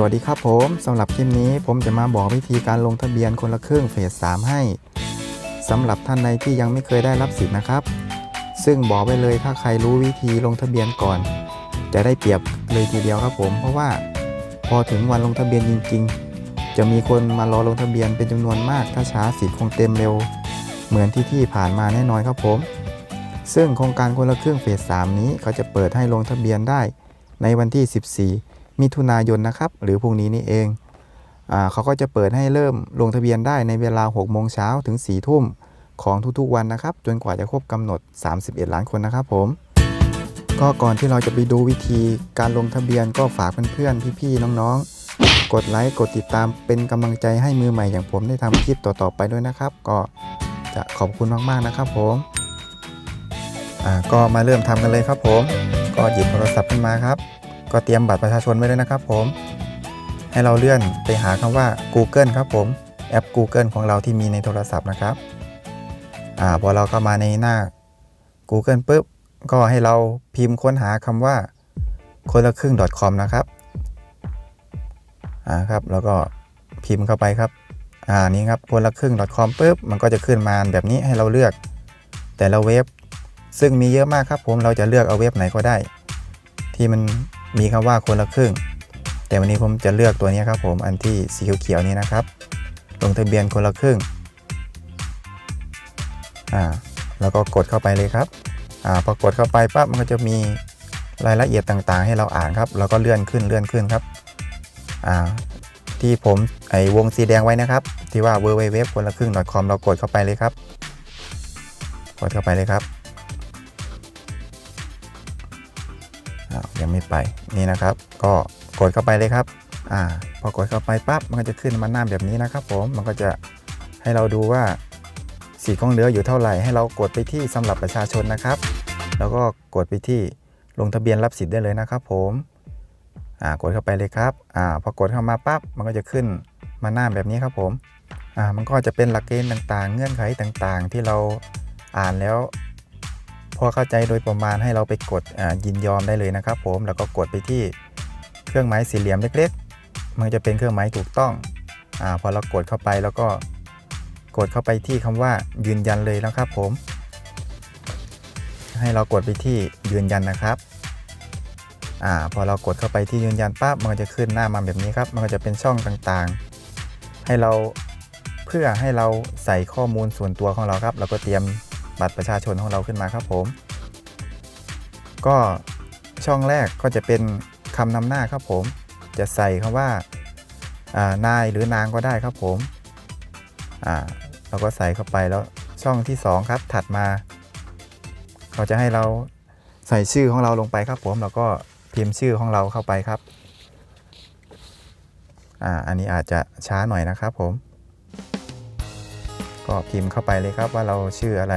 สวัสดีครับผมสำหรับคลิปนี้ผมจะมาบอกวิธีการลงทะเบียนคนละครึ่งเฟส 3 ให้สำหรับท่านใดที่ยังไม่เคยได้รับสิทธิ์นะครับ ซึ่งบอกไว้เลยถ้าใครรู้วิธีลงทะเบียนก่อน จะได้เปรียบเลยทีเดียวครับผม เพราะว่าพอถึงวันลงทะเบียนจริง ๆ จะมีคนมารอลงทะเบียนเป็นจำนวนมาก ถ้าช้าสิทธิ์คงเต็มเร็ว เหมือนที่ที่ผ่านมาแน่นอนครับผม ซึ่งโครงการคนละครึ่งเฟส 3 นี้เขาจะเปิดให้ลงทะเบียนได้ในวันที่ 14 มิถุนายนนะครับ หรือพรุ่งนี้นี่เองอเขาก็จะเปิดให้เริ่มลงทะเบียนได้ในเวลา6โมงเช้าถึง4ทุ่มของทุกๆวันนะครับ จนกว่าจะครบกำหนด 31 ล้านคนนะครับผมก็ก่อนที่เราจะไปดูวิธีการลงทะเบียนก็ฝากเพื่อนๆพี่ๆน้องๆ กดไลค์กดติดตามเป็นกำลังใจให้มือใหม่อย่างผมได้ทำคลิปต่อๆไปด้วยนะครับ ก็จะขอบคุณมากๆนะครับผมอ่าก็มาเริ่มทำกันเลยครับผม ก็หยิบโทรศัพท์ขึ้นมาครับ ก็เตรียมบัตรประชาชนไว้เลยนะครับผม ให้เราเลื่อนไปหาคำว่า Google ครับผมแอป Google ของเราที่มีในโทรศัพท์นะครับอ่าพอเราเข้ามาในหน้า Google ปุ๊บก็ให้เราพิมพ์ค้นหาคำว่าคนละครึ่ง .com นะครับอ่าครับแล้วก็พิมพ์เข้าไปครับอ่านี้ครับคนละครึ่ง .com ปุ๊บมันก็จะขึ้นมาแบบนี้ให้เราเลือก แต่ละเว็บ ซึ่งมีเยอะมากครับผมเราจะเลือกเอาเว็บไหนก็ได้ ที่มัน มีคำว่าคนละครึ่ง แต่วันนี้ผมจะเลือกตัวนี้ครับผมอันที่สีเขียวๆนี้นะครับ ลงทะเบียนคนละครึ่งอ่าแล้วก็กดเข้าไปเลยครับอ่าพอกดเข้าไปปั๊บมันก็จะมีรายละเอียดต่างๆ ให้เราอ่านครับ แล้วก็เลื่อนขึ้นเลื่อนขึ้นครับอ่าที่ผมไอ้วงสีแดงไว้นะครับ ที่ว่า w w w คนละครึ่ง .com เรากดเข้าไปเลยครับ กดเข้าไปเลยครับ ยังไม่ไปนี่นะครับ ก็กดเข้าไปเลยครับอ่าพอกดเข้าไปปั๊บมันก็จะขึ้นมาหน้าแบบนี้นะครับ ผมมันก็จะให้เราดูว่าสีของเหลืออยู่เท่าไหร่ให้เรากดไปที่สำหรับประชาชนนะครับ แล้วก็กดไปที่ลงทะเบียนรับสิทธิ์ได้เลยนะครับ ผมอ่ากดเข้าไปเลยครับอ่าพอกดเข้ามาปั๊บมันก็จะขึ้นมาหน้าแบบนี้ครับผมอ่ามันก็จะเป็นหลักเกณฑ์ต่างๆ เงื่อนไขต่างๆ ที่เราอ่านแล้ว พอเข้าใจโดยประมาณให้เราไปกดยินยอมได้เลยนะครับ ผมแล้วก็กดไปที่เครื่องหมายสี่เหลี่ยมเล็ก ๆ มันจะเป็นเครื่องหมายถูกต้องอพอเรากดเข้าไปแล้วก็กดเข้าไปที่คำว่ายืนยันเลยนะครับ ผม ให้เรากดไปที่ยืนยันนะครับอพอเรากดเข้าไปที่ยืนยันปั๊บมันก็จะขึ้นหน้ามาแบบนี้ครับ มันก็จะเป็นช่องต่างๆ ให้เราเพื่อให้เราใส่ข้อมูลส่วนตัวของเราครับแล้วก็เตรียม บัตรประชาชนของเราขึ้นมาครับผม ก็ช่องแรกก็จะเป็นคำนำหน้าครับผม จะใส่คำว่าอ่านายหรือนางก็ได้ครับผมเราก็ใส่เข้าไปแล้วช่องที่สองครับ ถัดมาเขาจะให้เราใส่ชื่อของเราลงไปครับผมแล้วก็พิมพ์ชื่อของเราเข้าไปครับอ่าอันนี้อาจจะช้าหน่อยนะครับผม ก็พิมพ์เข้าไปเลยครับว่าเราชื่ออะไร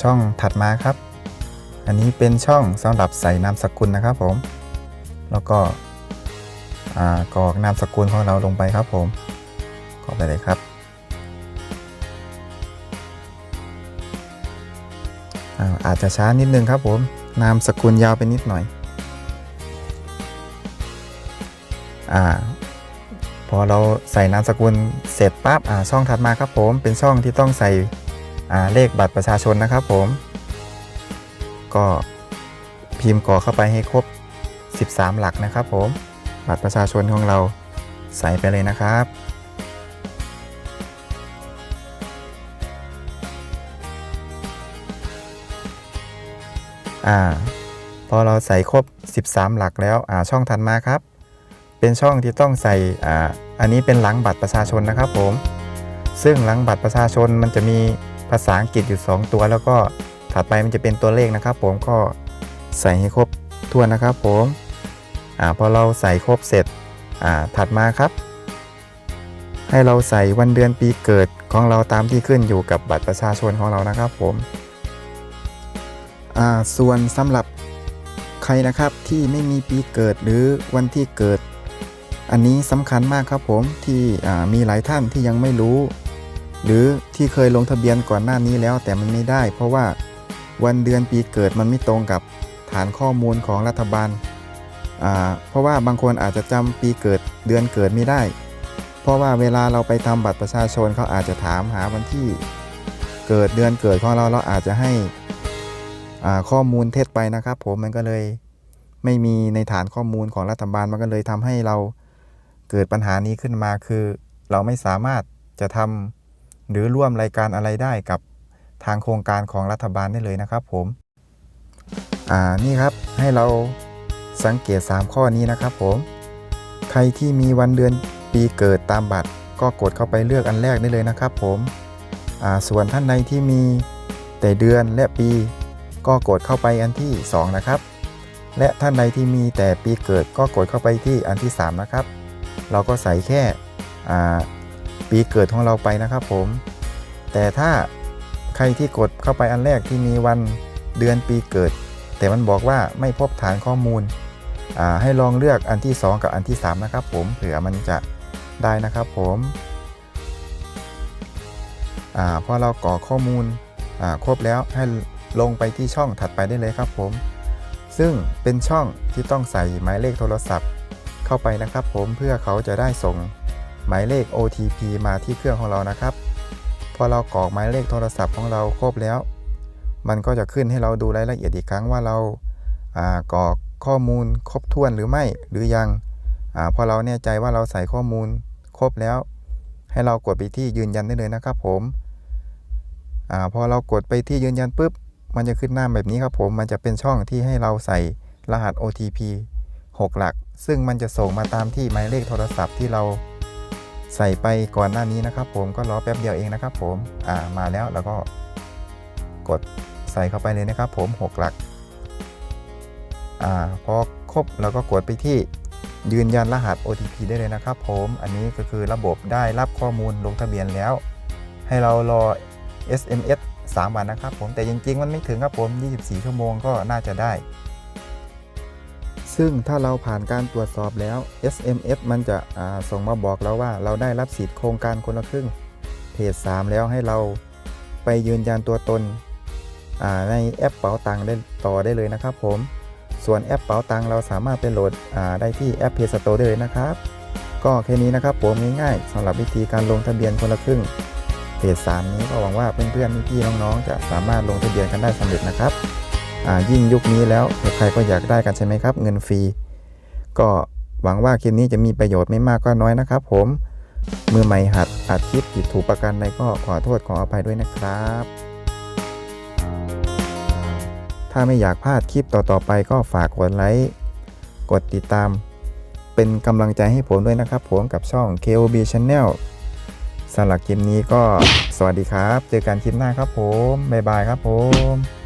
ช่องถัดมาครับ อันนี้เป็นช่องสำหรับใส่นามสกุลนะครับผม แล้วก็กรอกนามสกุลของเราลงไปครับผมกรอกไปเลยครับอาอาจจะช้านิดนึงครับผม นามสกุลยาวไปนิดหน่อยอพอเราใส่นามสกุลเสร็จปั๊บอ่าช่องถัดมาครับผม เป็นช่องที่ต้องใส่ เลขบัตรประชาชนนะครับผม ก็พิมพ์กรอกเข้าไปให้ครบ 13 หลักนะครับผม บัตรประชาชนของเราใส่ไปเลยนะครับอ่าพอเราใส่ครบ 13 หลักแล้วอ่าช่องถัดมาครับ เป็นช่องที่ต้องใส่อ่าอันนี้เป็นหลังบัตรประชาชนนะครับผม ซึ่งหลังบัตรประชาชนมันจะมี ภาษาอังกฤษอยู่ 2 ตัวแล้วก็ถัดไปมันจะเป็นตัวเลขนะครับ ผมก็ใส่ให้ครบทั่วนะครับ ผมอ่าพอเราใส่ครบเสร็จอ่าถัดมาครับ ให้เราใส่วันเดือนปีเกิดของเราตามที่ขึ้นอยู่กับบัตรประชาชนของเรานะครับ ผมอ่าส่วนสำหรับใครนะครับที่ไม่มีปีเกิดหรือวันที่เกิด อันนี้สำคัญมากครับผมที่มีหลายท่านที่ยังไม่รู้ หรือที่เคยลงทะเบียนก่อนหน้านี้แล้วแต่มันไม่ได้ เพราะว่าวันเดือนปีเกิดมันไม่ตรงกับฐานข้อมูลของรัฐบาลาเพราะว่าบางคนอาจจะจำปีเกิดเดือนเกิดไม่ได้ เพราะว่าเวลาเราไปทำบัตรประชาชนเขาอาจจะถามหาวันที่เกิดเดือนเกิดของเราเราอาจจะให้ข้อมูลเท็จไปนะครับ ผมมันก็เลยไม่มีในฐานข้อมูลของรัฐบาลมันก็เลยทำให้เราเกิดปัญหานี้ขึ้นมาคือ เราไม่สามารถจะทำ หรือร่วมรายการอะไรได้กับทางโครงการของรัฐบาลได้เลยนะครับผม อ่า นี่ครับให้เราสังเกต 3 ข้อนี้นะครับผม ใครที่มีวันเดือนปีเกิดตามบัตร ก็กดเข้าไปเลือกอันแรกได้เลยนะครับผม อ่า ส่วนท่านใดที่มีแต่เดือนและปี ก็กดเข้าไปอันที่ 2 นะครับ และท่านใดที่มีแต่ปีเกิดก็กดเข้าไปที่อันที่ 3 นะครับ เราก็ใส่แค่ อ่า ปีเกิดของเราไปนะครับผม แต่ถ้าใครที่กดเข้าไปอันแรกที่มีวันเดือนปีเกิด แต่มันบอกว่าไม่พบฐานข้อมูลอ่าให้ลองเลือกอันที่ 2 กับอันที่ 3 นะครับผมเผื่อมันจะได้นะครับผมอาพอเรากรอกข้อมูลอ่าครบแล้วให้ลงไปที่ช่องถัดไปได้เลยครับผม ซึ่งเป็นช่องที่ต้องใส่หมายเลขโทรศัพท์เข้าไปนะครับผมเพื่อเขาจะได้ส่ง หมายเลข OTP มาที่เครื่องของเรานะครับ พอเรากรอกหมายเลขโทรศัพท์ของเราครบแล้ว มันก็จะขึ้นให้เราดูรายละเอียดอีกครั้งว่าเรากรอกข้อมูลครบถ้วนหรือไม่หรือยังอพอเราแน่ใจว่าเราใส่ข้อมูลครบแล้ว ให้เรากดไปที่ยืนยันได้เลยนะครับ ผมอพอเรากดไปที่ยืนยันปุ๊บ มันจะขึ้นหน้าแบบนี้ครับ ผมมันจะเป็นช่องที่ให้เราใส่รหัส OTP 6 หลัก ซึ่งมันจะส่งมาตามที่หมายเลขโทรศัพท์ที่เรา ใส่ไปก่อนหน้านี้นะครับ ผมก็รอแป๊บเดียวเองนะครับ ผมอ่ามาแล้วแล้วก็กดใส่เข้าไปเลยนะครับ ผม6หลักอ่าพอครบเราก็กดไปที่ยืนยันรหัส OTP ได้เลยนะครับ ผมอันนี้ก็คือระบบได้รับข้อมูลลงทะเบียนแล้ว ให้เรารอ SMS 3 วันนะครับ ผมแต่จริงๆ มันไม่ถึงครับผม 24 ชั่วโมงก็น่าจะได้ ซึ่งถ้าเราผ่านการตรวจสอบแล้ว SMS มันจะส่งมาบอกเราว่า เราได้รับสิทธิ์โครงการคนละครึ่งเพจ3แล้วให้เราไปยืนยันตัวตนในแอปเป๋าตังค์ได้ต่อได้เลยนะครับผม ส่วนแอปเป๋าตังค์เราสามารถไปโหลดได้ที่แอป Play Store ได้เลยนะครับ ก็แค่นี้นะครับผมง่ายๆสำหรับวิธีการลงทะเบียนคนละครึ่งเพจ3นี้ก็หวังว่าเพื่อนๆพี่ๆน้องๆ จะสามารถลงทะเบียนกันได้สำเร็จนะครับ ยิ่งยุคนี้แล้วใครก็อยากได้กันใช่ไหมครับ เงินฟรี ก็หวังว่าคลิปนี้จะมีประโยชน์ไม่มากก็น้อยนะครับ ผม มือใหม่หัดอัดคลิปผิดถูกประกันใดก็ขอโทษขออภัยด้วยนะครับ ถ้าไม่อยากพลาดคลิปต่อๆไปก็ฝากกดไลค์ กดติดตาม เป็นกำลังใจให้ผมด้วยนะครับ ผมกับช่อง KOB Channel สำหรับคลิปนี้ก็สวัสดีครับ เจอกันคลิปหน้าครับผม บ๊ายบายครับผม